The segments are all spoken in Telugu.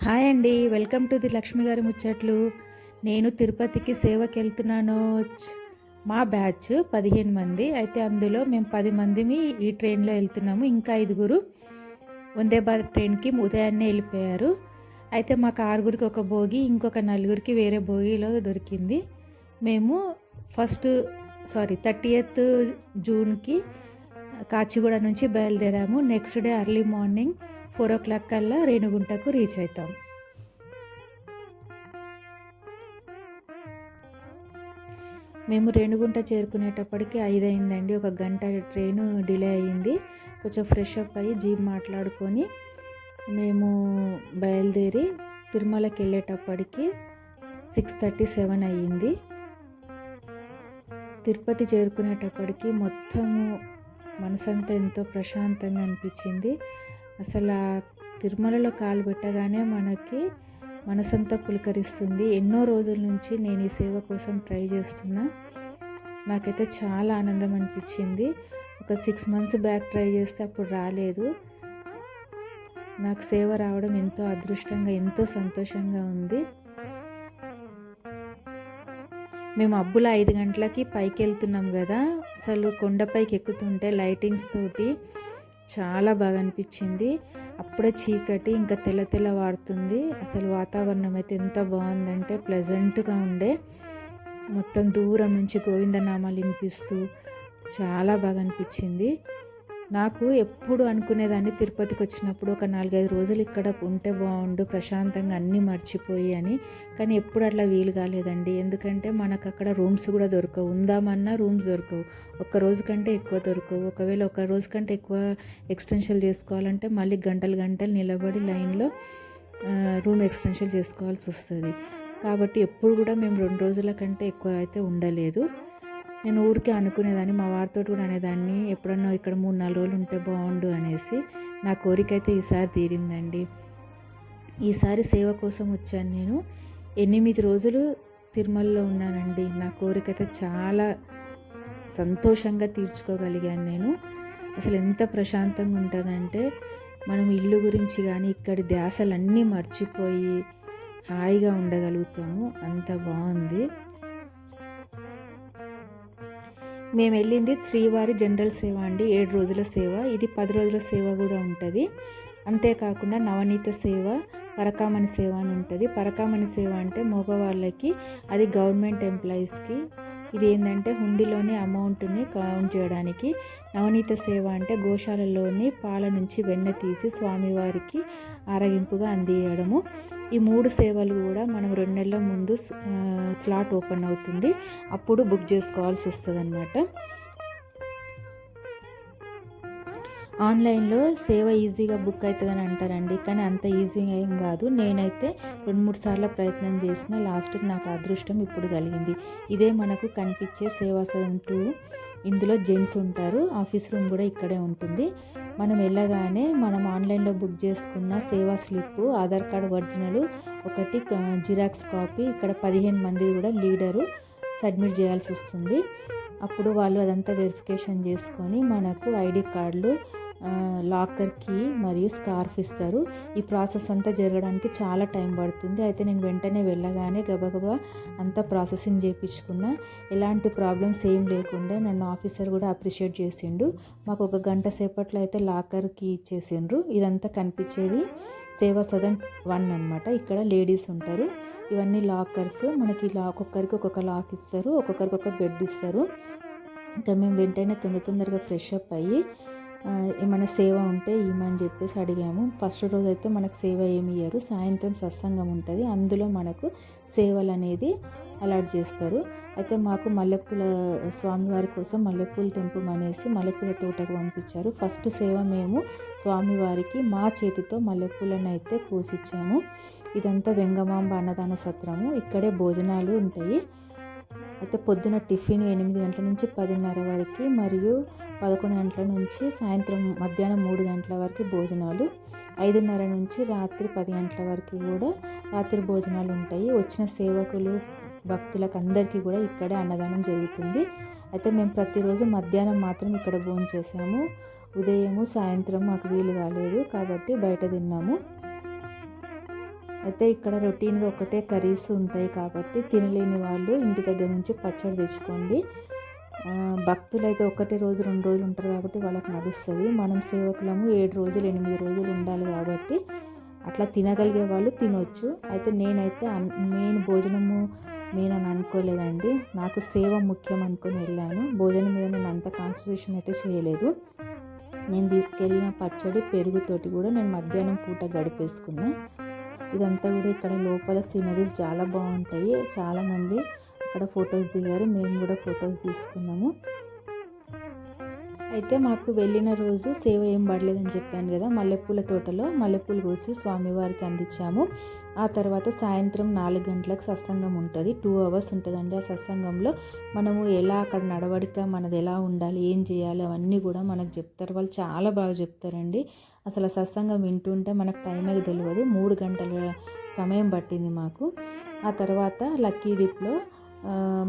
హాయ్ అండి. వెల్కమ్ టు ది లక్ష్మి గారి ముచ్చట్లు. నేను తిరుపతికి సేవకి వెళ్తున్నాను మా బ్యాచ్ పదిహేను మంది. అయితే అందులో మేము పది మందిమి ఈ ట్రైన్లో వెళ్తున్నాము. ఇంకా ఐదుగురు వందే భారత్ ట్రైన్కి ఉదయాన్నే వెళ్ళిపోయారు. అయితే మాకు ఆరుగురికి ఒక భోగి ఇంకొక నలుగురికి వేరే భోగిలో దొరికింది. మేము ఫస్ట్ సారీ థర్టీ ఎయిత్ జూన్కి కాచిగూడ నుంచి బయలుదేరాము. Next day early morning four o'clock కల్లా రేణుగుంటకు రీచ్ అవుతాం మేము రేణుగుంట చేరుకునేటప్పటికి ఐదు అయిందండి ఒక గంట ట్రైన్ డిలే అయ్యింది. కొంచెం ఫ్రెష్ అప్ అయ్యి జీప్ మాట్లాడుకొని మేము బయలుదేరి తిరుమలకి వెళ్ళేటప్పటికి సిక్స్ థర్టీ సెవెన్ అయ్యింది. తిరుపతి చేరుకునేటప్పటికి మొత్తము మనసంతా ఎంతో ప్రశాంతంగా అనిపించింది. అసలు ఆ తిరుమలలో కాలు పెట్టగానే మనకి మనసంతా పులకరిస్తుంది. ఎన్నో రోజుల నుంచి నేను ఈ సేవ కోసం ట్రై చేస్తున్నా. నాకైతే చాలా ఆనందం అనిపించింది. ఒక సిక్స్ మంత్స్ బ్యాక్ ట్రై చేస్తే అప్పుడు రాలేదు. నాకు సేవ రావడం ఎంతో అదృష్టంగా ఎంతో సంతోషంగా ఉంది. మేము అబ్బుల ఐదు గంటలకి పైకి వెళ్తున్నాం కదా. అసలు కొండపైకి ఎక్కుతుంటే లైటింగ్స్ తోటి చాలా బాగా అనిపించింది అప్పుడే చీకటి ఇంకా తెల్ల తెల్ల వాడుతుంది. అసలు వాతావరణం అయితే ఎంత బాగుందంటే ప్లెజెంట్గా ఉండే. మొత్తం దూరం నుంచి గోవిందనామాలు వినిపిస్తూ చాలా బాగా అనిపించింది నాకు ఎప్పుడు అనుకునేదాన్ని తిరుపతికి వచ్చినప్పుడు ఒక నాలుగైదు రోజులు ఇక్కడ ఉంటే బాగుండు ప్రశాంతంగా అన్నీ మర్చిపోయి అని. కానీ ఎప్పుడు అట్లా వీలు కాలేదండి. ఎందుకంటే మనకు అక్కడ రూమ్స్ కూడా దొరకవు. ఉందామన్నా రూమ్స్ దొరకవు. ఒక్క రోజు కంటే ఎక్కువ దొరకవు. ఒకవేళ ఒక రోజు కంటే ఎక్కువ ఎక్స్టెన్షన్ చేసుకోవాలంటే మళ్ళీ గంటలు గంటలు నిలబడి లైన్లో రూమ్ ఎక్స్టెన్షన్ చేసుకోవాల్సి వస్తుంది. కాబట్టి ఎప్పుడు కూడా మేము రెండు రోజుల కంటే ఎక్కువ అయితే ఉండలేదు. నేను ఊరికే అనుకునేదాన్ని మా వారితో కూడా అనేదాన్ని. ఎప్పుడన్నా ఇక్కడ మూడు నాలుగు రోజులు ఉంటే బాగుండు అనేసి నా కోరిక అయితే ఈసారి తీరిందండి. ఈసారి సేవ కోసం వచ్చాను నేను. ఎనిమిది రోజులు తిరుమలలో ఉన్నానండి. నా కోరిక అయితే చాలా సంతోషంగా తీర్చుకోగలిగాను నేను. అసలు ఎంత ప్రశాంతంగా ఉంటుందంటే మనం ఇల్లు గురించి కానీ ఇక్కడి ధ్యాసలన్నీ మర్చిపోయి హాయిగా ఉండగలుగుతాము. అంత బాగుంది. మేము వెళ్ళింది శ్రీవారి జనరల్ సేవ అండి ఏడు రోజుల సేవ. ఇది పది రోజుల సేవ కూడా ఉంటుంది. అంతేకాకుండా నవనీత సేవ పరకామణి సేవ అని ఉంటుంది. పరకామణి సేవ అంటే మగవాళ్ళకి అది గవర్నమెంట్ ఎంప్లాయీస్కి. ఇది ఏంటంటే హుండీలోని అమౌంట్ని కౌంట్ చేయడానికి. నవనీత సేవ అంటే గోశాలలోని పాల నుంచి వెన్న తీసి స్వామివారికి ఆరగింపుగా అందియడము. ఈ మూడు సేవలు కూడా మనం రెండు నెలల ముందు స్లాట్ ఓపెన్ అవుతుంది. అప్పుడు బుక్ చేసుకోవాల్సి వస్తుంది అనమాట ఆన్లైన్లో సేవ ఈజీగా బుక్ అవుతుందని అంటారండి. కానీ అంత ఈజీగా ఏం కాదు. నేనైతే రెండు మూడు సార్లు ప్రయత్నం చేసిన. లాస్ట్కి నాకు అదృష్టం ఇప్పుడు కలిగింది. ఇదే మనకు కనిపించే సేవా సదన్ టూ ఇందులో జెంట్స్ ఉంటారు. ఆఫీస్ రూమ్ కూడా ఇక్కడే ఉంటుంది. మనం వెళ్ళగానే మనం ఆన్లైన్లో బుక్ చేసుకున్న seva slip Aadhaar card original ఒకటి జిరాక్స్ కాపీ ఇక్కడ పదిహేను మంది కూడా లీడరు సబ్మిట్ చేయాల్సి వస్తుంది. అప్పుడు వాళ్ళు అదంతా వెరిఫికేషన్ చేసుకొని మనకు ఐడి కార్డులు లాకర్కి మరియు స్కార్ఫ్ ఇస్తారు. ఈ ప్రాసెస్ అంతా జరగడానికి చాలా టైం పడుతుంది. అయితే నేను వెంటనే వెళ్ళగానే గబగబా అంతా ప్రాసెసింగ్ చేయించుకున్నా. ఎలాంటి ప్రాబ్లమ్స్ ఏం లేకుండా నన్ను ఆఫీసర్ కూడా అప్రిషియేట్ చేసిండు. మాకు ఒక గంట సేపట్లో అయితే లాకర్కి ఇచ్చేసిండ్రు. ఇదంతా కనిపించేది సేవా సదన్ వన్ అనమాట ఇక్కడ లేడీస్ ఉంటారు. ఇవన్నీ లాకర్స్. మనకి లా ఒక్కొక్కరికి ఒక్కొక్క లాక్ ఇస్తారు. ఒక్కొక్కరికి ఒక బెడ్ ఇస్తారు. ఇంకా మేము వెంటనే తొందర తొందరగా ఫ్రెష్ అప్ అయ్యి ఏమైనా సేవ ఉంటే ఇవ్వమని చెప్పేసి అడిగాము. ఫస్ట్ రోజు అయితే మనకు సేవ ఏమి ఇయ్యరు. సాయంత్రం సత్సంగం ఉంటుంది. అందులో మనకు సేవలు అనేది అలాట్ చేస్తారు. అయితే మాకు మల్లెపూల స్వామివారి కోసం మల్లెపూలు తెంపమనేసి మల్లెపూల తోటకు పంపించారు. ఫస్ట్ సేవ మేము స్వామివారికి మా చేతితో మల్లెపూలను అయితే కోసిచ్చాము. ఇదంతా వెంగమాంబ అన్నదాన సత్రము. ఇక్కడే భోజనాలు ఉంటాయి. అయితే పొద్దున టిఫిన్ ఎనిమిది గంటల నుంచి పదిన్నర వరకు మరియు పదకొండు గంటల నుంచి సాయంత్రం మధ్యాహ్నం మూడు గంటల వరకు భోజనాలు. ఐదున్నర నుంచి రాత్రి పది గంటల వరకు కూడా రాత్రి భోజనాలు ఉంటాయి. వచ్చిన సేవకులు భక్తులకు అందరికీ కూడా ఇక్కడే అన్నదానం జరుగుతుంది. అయితే మేము ప్రతిరోజు మధ్యాహ్నం మాత్రం ఇక్కడ భోజనం చేసాము ఉదయము సాయంత్రం మాకు వీలు కాలేదు కాబట్టి బయట తిన్నాము. అయితే ఇక్కడ రొటీన్గా ఒకటే కర్రీస్ ఉంటాయి కాబట్టి తినలేని వాళ్ళు ఇంటి దగ్గర నుంచి పచ్చడి తెచ్చుకోండి. భక్తులు అయితే ఒకటే రోజు రెండు రోజులు ఉంటారు కాబట్టి వాళ్ళకి నడుస్తుంది. మనం సేవకులము ఏడు రోజులు ఎనిమిది రోజులు ఉండాలి కాబట్టి అట్లా తినగలిగే వాళ్ళు తినొచ్చు. అయితే నేనైతే మెయిన్ భోజనము మెయిన్ అని అనుకోలేదండి. నాకు సేవ ముఖ్యం అనుకుని వెళ్ళాను. భోజనం మీద నేను అంత కాన్సన్ట్రేషన్ అయితే చేయలేదు. నేను తీసుకెళ్ళిన పచ్చడి పెరుగుతోటి కూడా నేను మధ్యాహ్నం పూట గడిపేసుకున్నాను ఇదంతా కూడా ఇక్కడ లోపల సీనరీస్ చాలా బాగుంటాయి. చాలామంది అక్కడ ఫొటోస్ దిగారు. మేము కూడా ఫొటోస్ తీసుకున్నాము. అయితే మాకు వెళ్ళిన రోజు సేవ ఏం పడలేదని చెప్పాను కదా మల్లెపూల తోటలో మల్లెపూలు కోసి స్వామివారికి అందించాము. ఆ తర్వాత సాయంత్రం నాలుగు గంటలకు సత్సంగం ఉంటుంది. టూ అవర్స్ ఉంటుందండి ఆ సత్సంగంలో. మనము ఎలా అక్కడ నడవడిక మనది ఎలా ఉండాలి ఏం చేయాలి అవన్నీ కూడా మనకు చెప్తారు. వాళ్ళు చాలా బాగా చెప్తారండి. అసలు సత్సంగం వింటుంటే మనకు టైం అది తెలియదు మూడు గంటల సమయం పట్టింది మాకు. ఆ తర్వాత లక్కీ డిప్లో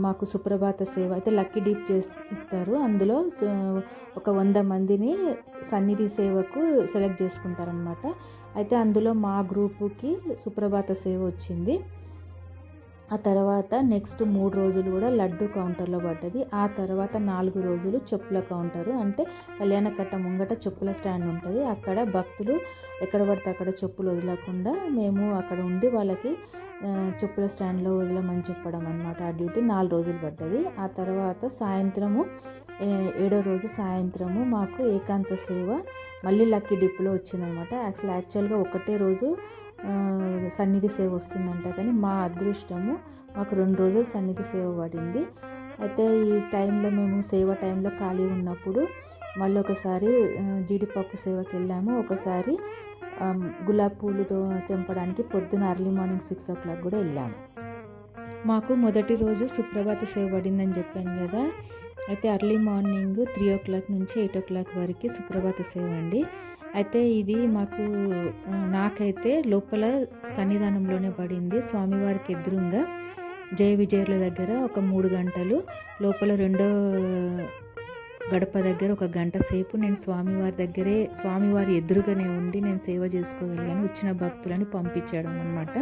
మాకు సుప్రభాత సేవ అయితే లక్కీ డీప్ చేసి ఇస్తారు. అందులో ఒక వంద మందిని సన్నిధి సేవకు సెలెక్ట్ చేసుకుంటారనమాట అయితే అందులో మా గ్రూపుకి సుప్రభాత సేవ వచ్చింది. ఆ తర్వాత నెక్స్ట్ మూడు రోజులు కూడా లడ్డు కౌంటర్లో పడ్డది. ఆ తర్వాత నాలుగు రోజులు చెప్పుల కౌంటరు. అంటే కళ్యాణ కట్ట ముంగట చెప్పుల స్టాండ్ ఉంటుంది. అక్కడ భక్తులు ఎక్కడ పడితే అక్కడ చెప్పులు వదలకుండా మేము అక్కడ ఉండి వాళ్ళకి చెప్పుల స్టాండ్లో వదిలమని చెప్పడం అనమాట ఆ డ్యూటీ నాలుగు రోజులు పడ్డది. ఆ తర్వాత సాయంత్రము ఏ- ఏడో రోజు సాయంత్రము మాకు ఏకాంత సేవ మళ్ళీ లక్కీ డిప్లో వచ్చిందనమాట అసలు యాక్చువల్గా ఒకటే రోజు సన్నిధి సేవ వస్తుందంట కానీ మా అదృష్టము మాకు రెండు రోజులు సన్నిధి సేవ పడింది. అయితే ఈ టైంలో మేము సేవ టైంలో ఖాళీ ఉన్నప్పుడు మళ్ళీ ఒకసారి జీడిపప్పు సేవకి వెళ్ళాము ఒకసారి గులాబీ పూలుతో తెంపడానికి పొద్దున early morning six o'clock కూడా వెళ్ళాము మాకు మొదటి రోజు సుప్రభాత సేవ పడిందని చెప్పాను కదా. అయితే early morning three o'clock నుంచి ఎయిట్ ఓ క్లాక్ వరకు సుప్రభాత సేవ అండి. అయితే ఇది మాకు నాకైతే లోపల సన్నిధానంలోనే పడింది. స్వామివారికి ఎదురుగా జయ విజయుల దగ్గర ఒక మూడు గంటలు లోపల రెండో గడప దగ్గర ఒక గంట సేపు నేను స్వామివారి దగ్గరే స్వామివారి ఎదురుగానే ఉండి నేను సేవ చేసుకోగలిగాను. వచ్చిన భక్తులని పంపించడం అనమాట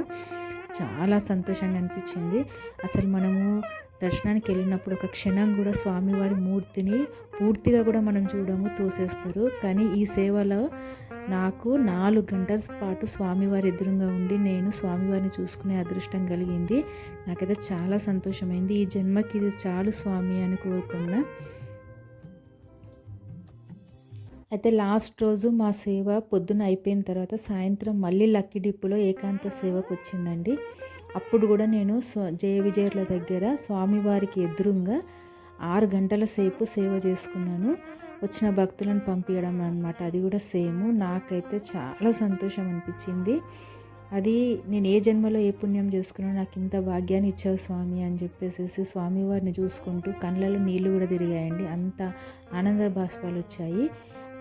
చాలా సంతోషంగా అనిపించింది. అసలు మనము దర్శనానికి వెళ్ళినప్పుడు ఒక క్షణం కూడా స్వామివారి మూర్తిని పూర్తిగా కూడా మనం చూడము తోసేస్తారు. కానీ ఈ సేవలో నాకు నాలుగు గంటల పాటు స్వామివారి ఎదురుగా ఉండి నేను స్వామివారిని చూసుకునే అదృష్టం కలిగింది. నాకైతే చాలా సంతోషమైంది. ఈ జన్మకి ఇది చాలు స్వామి అని కోరుకున్నా. అయితే లాస్ట్ రోజు మా సేవ పొద్దున అయిపోయిన తర్వాత సాయంత్రం మళ్ళీ లక్కీ డిప్పులో ఏకాంత సేవకు వచ్చిందండి. అప్పుడు కూడా నేను స్వ జయ విజయర్ల దగ్గర స్వామివారికి ఎదురుగా ఆరు గంటల సేపు సేవ చేసుకున్నాను. వచ్చిన భక్తులను పంపించడం అనమాట అది కూడా సేమ్. నాకైతే చాలా సంతోషం అనిపించింది. అది నేను ఏ జన్మలో ఏ పుణ్యం చేసుకున్నానో నాకు ఇంత భాగ్యాన్ని ఇచ్చావు స్వామి అని చెప్పేసి స్వామివారిని చూసుకుంటూ కళ్ళలో నీళ్ళు కూడా తిరిగాయండి. అంత ఆనంద బాష్పాలు వచ్చాయి.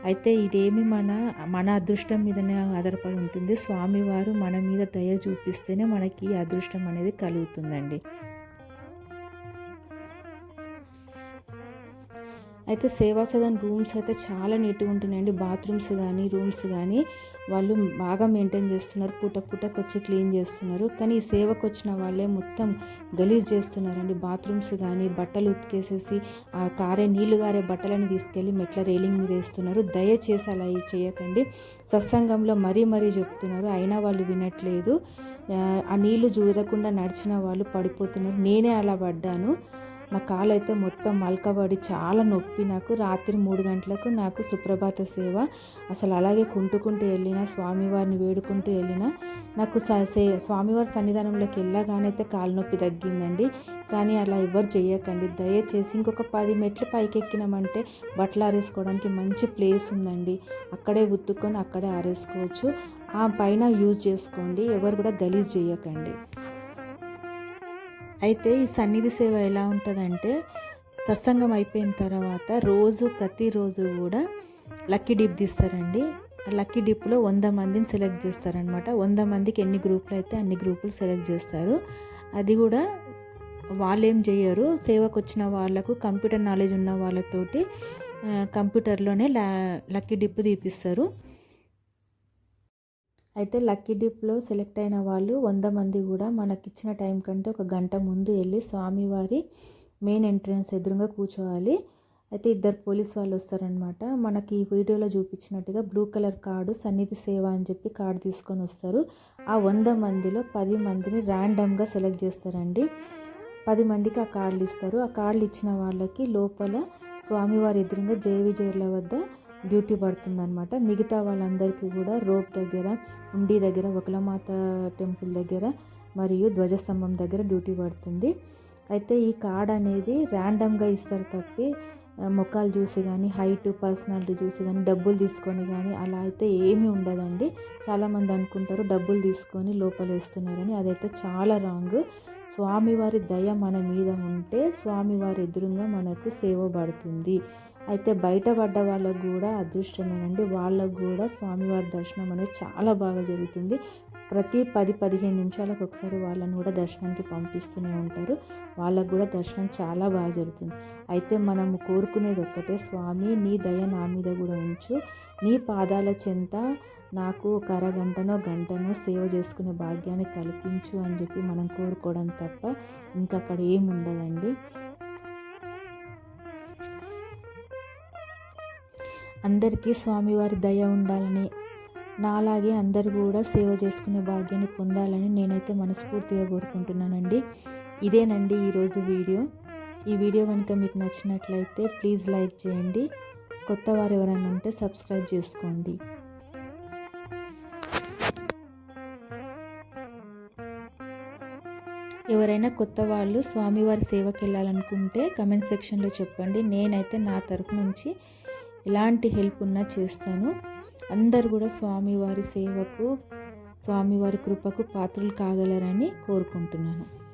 అయితే ఇదేమి మన మన అదృష్టం మీదనే ఆధారపడి ఉంటుంది. స్వామివారు మన మీద దయ చూపిస్తేనే మనకి ఈ అదృష్టం అనేది కలుగుతుందండి. అయితే సేవా సదన్ రూమ్స్ అయితే చాలా నీట్గా ఉంటున్నాయండి. బాత్రూమ్స్ కానీ రూమ్స్ కానీ వాళ్ళు బాగా మెయింటైన్ చేస్తున్నారు. పూట పూటకు వచ్చి క్లీన్ చేస్తున్నారు. కానీ ఈ సేవకు వచ్చిన వాళ్ళే మొత్తం గలీజ్ చేస్తున్నారండి. బాత్రూమ్స్ కానీ బట్టలు ఉతికేసేసి ఆ కారే నీళ్ళు గారే బట్టలని తీసుకెళ్ళి మెట్ల రైలింగ్ మీద వేస్తున్నారు. దయచేసి అలా చేయకండి. సత్సంగంలో మరీ మరీ చెప్తున్నారు. అయినా వాళ్ళు వినట్లేదు. ఆ, ఆ నీళ్ళు చూడకుండా నడిచిన వాళ్ళు పడిపోతున్నారు. నేనే అలా పడ్డాను. నా కాలు అయితే మొత్తం మలకబడి చాలా నొప్పి నాకు. రాత్రి మూడు గంటలకు నాకు సుప్రభాత సేవ. అసలు అలాగే కుంటుకుంటూ వెళ్ళిన స్వామివారిని వేడుకుంటూ వెళ్ళిన నాకు స- సే- స్వామివారి సన్నిధానంలోకి వెళ్ళగానే అయితే కాలు నొప్పి తగ్గిందండి. కానీ అలా ఎవరు చేయకండి దయచేసి ఇంకొక పది మెట్లు పైకి ఎక్కినామంటే బట్టలు ఆరేసుకోవడానికి మంచి ప్లేస్ ఉందండి. అక్కడే ఉత్తుకొని అక్కడే ఆరేసుకోవచ్చు. ఆ పైన యూజ్ చేసుకోండి. ఎవరు కూడా గలీజ్ చేయకండి అయితే ఈ సన్నిధి సేవ ఎలా ఉంటుందంటే సత్సంగం అయిపోయిన తర్వాత రోజు ప్రతిరోజు కూడా లక్కీ డిప్ తీస్తారండి. లక్కీ డిప్లో వంద మందిని సెలెక్ట్ చేస్తారనమాట వంద మందికి ఎన్ని గ్రూపులు అయితే అన్ని గ్రూపులు సెలెక్ట్ చేస్తారు. అది కూడా వాళ్ళు ఏం చేయరు సేవకు వచ్చిన వాళ్ళకు కంప్యూటర్ నాలెడ్జ్ ఉన్న వాళ్ళతోటి కంప్యూటర్లోనే లా లక్కీ డిప్ తీపిస్తారు. అయితే లక్కీ డిప్లో సెలెక్ట్ అయిన వాళ్ళు వంద మంది కూడా మనకిచ్చిన టైం కంటే ఒక గంట ముందు వెళ్ళి స్వామివారి మెయిన్ ఎంట్రన్స్ ఎదురుగా కూర్చోవాలి. అయితే ఇద్దరు పోలీస్ వాళ్ళు వస్తారనమాట మనకి ఈ వీడియోలో చూపించినట్టుగా బ్లూ కలర్ కార్డు సన్నిధి సేవ అని చెప్పి కార్డు తీసుకొని వస్తారు. ఆ వంద మందిలో పది మందిని ర్యాండమ్గా సెలెక్ట్ చేస్తారండి. పది మందికి ఆ కార్డులు ఇస్తారు. ఆ కార్డులు ఇచ్చిన వాళ్ళకి లోపల స్వామివారి ఎదురుగా జయ విజయుల వద్ద డ్యూటీ పడుతుందనమాట మిగతా వాళ్ళందరికీ కూడా రోప్ దగ్గర ఉండి దగ్గర ఒకలమాత టెంపుల్ దగ్గర మరియు ధ్వజస్తంభం దగ్గర డ్యూటీ పడుతుంది. అయితే ఈ కార్డ్ అనేది ర్యాండమ్గా ఇస్తారు తప్పి ముఖాలు చూసి కానీ హైట్ పర్సనాలిటీ చూసి కానీ డబ్బులు తీసుకొని కానీ అలా అయితే ఏమీ ఉండదండి. చాలామంది అనుకుంటారు డబ్బులు తీసుకొని లోపలేస్తున్నారని అదైతే చాలా రాంగ్. స్వామివారి దయ మన మీద ఉంటే స్వామివారి ఎదురుగా మనకు సేవ పడుతుంది. అయితే బయటపడ్డ వాళ్ళకు కూడా అదృష్టమేనండి. వాళ్ళకు కూడా స్వామివారి దర్శనం అనేది చాలా బాగా జరుగుతుంది. ప్రతి పది పదిహేను నిమిషాలకు ఒకసారి వాళ్ళని కూడా దర్శనానికి పంపిస్తూనే ఉంటారు. వాళ్ళకు కూడా దర్శనం చాలా బాగా జరుగుతుంది. అయితే మనం కోరుకునేది ఒక్కటే స్వామి నీ దయ నా మీద కూడా ఉంచు. నీ పాదాల చెంత నాకు ఒక అరగంటనో గంటనో సేవ చేసుకునే భాగ్యాన్ని కల్పించు అని చెప్పి మనం కోరుకోవడం తప్ప ఇంకా అక్కడ ఏమి అందరికీ స్వామివారి దయ ఉండాలని నాలాగే అందరు కూడా సేవ చేసుకునే భాగ్యాన్ని పొందాలని నేనైతే మనస్ఫూర్తిగా కోరుకుంటున్నానండి. ఇదేనండి ఈరోజు వీడియో. ఈ వీడియో కనుక మీకు నచ్చినట్లయితే ప్లీజ్ లైక్ చేయండి. కొత్త వారు ఎవరైనా ఉంటే సబ్స్క్రైబ్ చేసుకోండి. ఎవరైనా కొత్త వాళ్ళు స్వామివారి సేవకి వెళ్ళాలనుకుంటే కమెంట్ సెక్షన్లో చెప్పండి. నేనైతే నా తరపు నుంచి ఎలాంటి హెల్ప్ ఉన్నా చేస్తాను. అందరు కూడా స్వామివారి సేవకు స్వామివారి కృపకు పాత్రలు కాగలరని కోరుకుంటున్నాను.